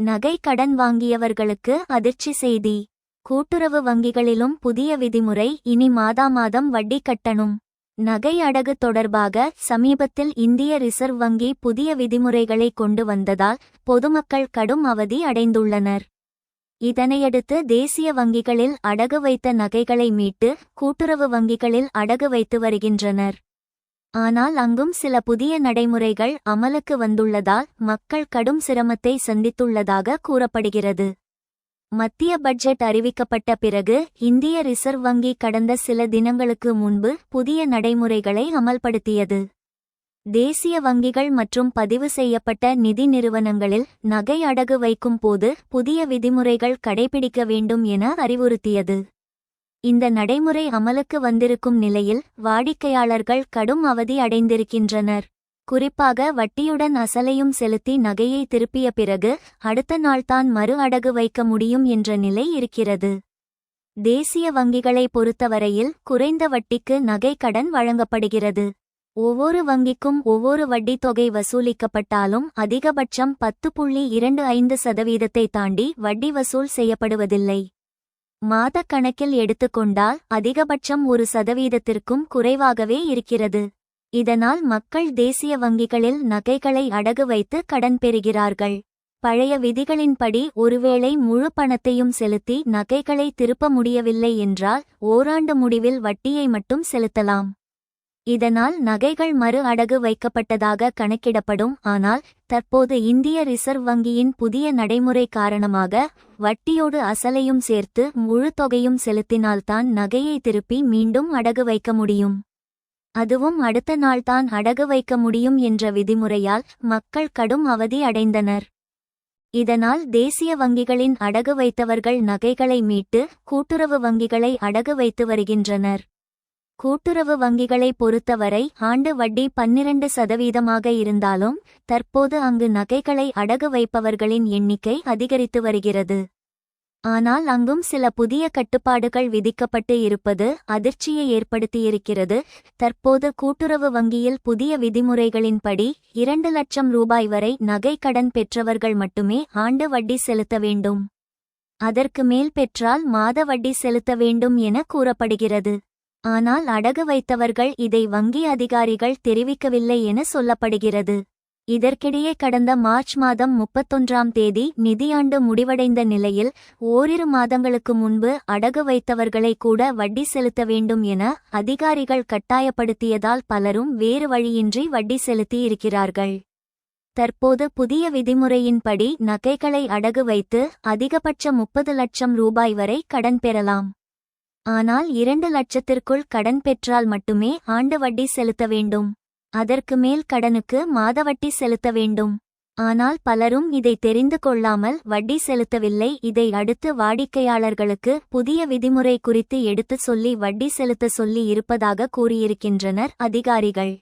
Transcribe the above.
நகை கடன் வாங்கியவர்களுக்கு அதிர்ச்சி செய்தி. கூட்டுறவு வங்கிகளிலும் புதிய விதிமுறை இனி மாதா மாதம் வட்டி கட்டணும். நகை அடகு தொடர்பாக சமீபத்தில் இந்திய ரிசர்வ் வங்கி புதிய விதிமுறைகளை கொண்டு வந்ததால் பொதுமக்கள் கடும் அவதி அடைந்துள்ளனர். இதனையடுத்து தேசிய வங்கிகளில் அடகு வைத்த நகைகளை மீட்டு கூட்டுறவு வங்கிகளில் அடகு வைத்து வருகின்றனர். ஆனால் அங்கும் சில புதிய நடைமுறைகள் அமலுக்கு வந்துள்ளதால் மக்கள் கடும் சிரமத்தை சந்தித்துள்ளதாக கூறப்படுகிறது. மத்திய பட்ஜெட் அறிவிக்கப்பட்ட பிறகு இந்திய ரிசர்வ் வங்கி கடந்த சில தினங்களுக்கு முன்பு புதிய நடைமுறைகளை அமல்படுத்தியது. தேசிய வங்கிகள் மற்றும் பதிவு செய்யப்பட்ட நிதி நிறுவனங்களில் நகை அடகு வைக்கும் போது புதிய விதிமுறைகள் கடைபிடிக்க வேண்டும் என அறிவுறுத்தியது. இந்த நடைமுறை அமலுக்கு வந்திருக்கும் நிலையில் வாடிக்கையாளர்கள் கடும் அவதி அடைந்திருக்கின்றனர். குறிப்பாக வட்டியுடன் அசலையும் செலுத்தி நகையை திருப்பிய பிறகு அடுத்த நாள்தான் மறு அடகு வைக்க முடியும் என்ற நிலை இருக்கிறது. தேசிய வங்கிகளை பொறுத்தவரையில் குறைந்த வட்டிக்கு நகை கடன் வழங்கப்படுகிறது. ஒவ்வொரு வங்கிக்கும் ஒவ்வொரு வட்டித் தொகை வசூலிக்கப்பட்டாலும் அதிகபட்சம் பத்து புள்ளி இரண்டு ஐந்து சதவீதத்தை தாண்டி வட்டி வசூல் செய்யப்படுவதில்லை. மாதக் கணக்கில் எடுத்துக்கொண்டால் அதிகபட்சம் ஒரு சதவீதத்திற்கும் குறைவாகவே இருக்கிறது. இதனால் மக்கள் தேசிய வங்கிகளில் நகைகளை அடகு வைத்து கடன் பெறுகிறார்கள். பழைய விதிகளின்படி ஒருவேளை முழு பணத்தையும் செலுத்தி நகைகளை திருப்ப முடியவில்லை என்றால் ஓராண்டு முடிவில் வட்டியை மட்டும் செலுத்தலாம். இதனால் நகைகள் மறு அடகு வைக்கப்பட்டதாக கணக்கிடப்படும். ஆனால் தற்போது இந்திய ரிசர்வ் வங்கியின் புதிய நடைமுறை காரணமாக வட்டியோடு அசலையும் சேர்த்து முழு தொகையும் செலுத்தினால்தான் நகையை திருப்பி மீண்டும் அடகு வைக்க முடியும். அதுவும் அடுத்த நாள்தான் அடகு வைக்க முடியும் என்ற விதிமுறையால் மக்கள் கடும் அவதி அடைந்தனர். இதனால் தேசிய வங்கிகளின் அடகு வைத்தவர்கள் நகைகளை மீட்டு கூட்டுறவு வங்கிகளை அடகு வைத்து வருகின்றனர். கூட்டுறவு வங்கிகளை பொறுத்தவரை ஆண்டு வட்டி பன்னிரண்டு சதவீதமாக இருந்தாலும் தற்போது அங்கு நகைகளை அடகு வைப்பவர்களின் எண்ணிக்கை அதிகரித்து வருகிறது. ஆனால் அங்கும் சில புதிய கட்டுப்பாடுகள் விதிக்கப்பட்டு இருப்பது அதிர்ச்சியை ஏற்படுத்தியிருக்கிறது. தற்போது கூட்டுறவு வங்கியில் புதிய விதிமுறைகளின்படி இரண்டு லட்சம் ரூபாய் வரை நகை கடன் பெற்றவர்கள் மட்டுமே ஆண்டு வட்டி செலுத்த வேண்டும். அதற்கு மேல் பெற்றால் மாத வட்டி செலுத்த வேண்டும் என கூறப்படுகிறது. ஆனால் அடகு வைத்தவர்கள் இதை வங்கி அதிகாரிகள் தெரிவிக்கவில்லை என சொல்லப்படுகிறது. இதற்கிடையே கடந்த மார்ச் மாதம் முப்பத்தொன்றாம் தேதி நிதியாண்டு முடிவடைந்த நிலையில் ஓரிரு மாதங்களுக்கு முன்பு அடகு வைத்தவர்களை கூட வட்டி செலுத்த வேண்டும் என அதிகாரிகள் கட்டாயப்படுத்தியதால் பலரும் வேறு வழியின்றி வட்டி செலுத்தியிருக்கிறார்கள். தற்போது புதிய விதிமுறையின்படி நகைகளை அடகு வைத்து அதிகபட்ச முப்பது லட்சம் ரூபாய் வரை கடன் பெறலாம். ஆனால் இரண்டு லட்சத்திற்குள் கடன் பெற்றால் மட்டுமே ஆண்டு வட்டி செலுத்த வேண்டும். அதற்கு மேல் கடனுக்கு மாத வட்டி செலுத்த வேண்டும். ஆனால் பலரும் இதை தெரிந்து கொள்ளாமல் வட்டி செலுத்தவில்லை. இதை அடுத்து வாடிக்கையாளர்களுக்கு புதிய விதிமுறை குறித்து எடுத்துச் சொல்லி வட்டி செலுத்த சொல்லி இருப்பதாக கூறியிருக்கின்றனர் அதிகாரிகள்.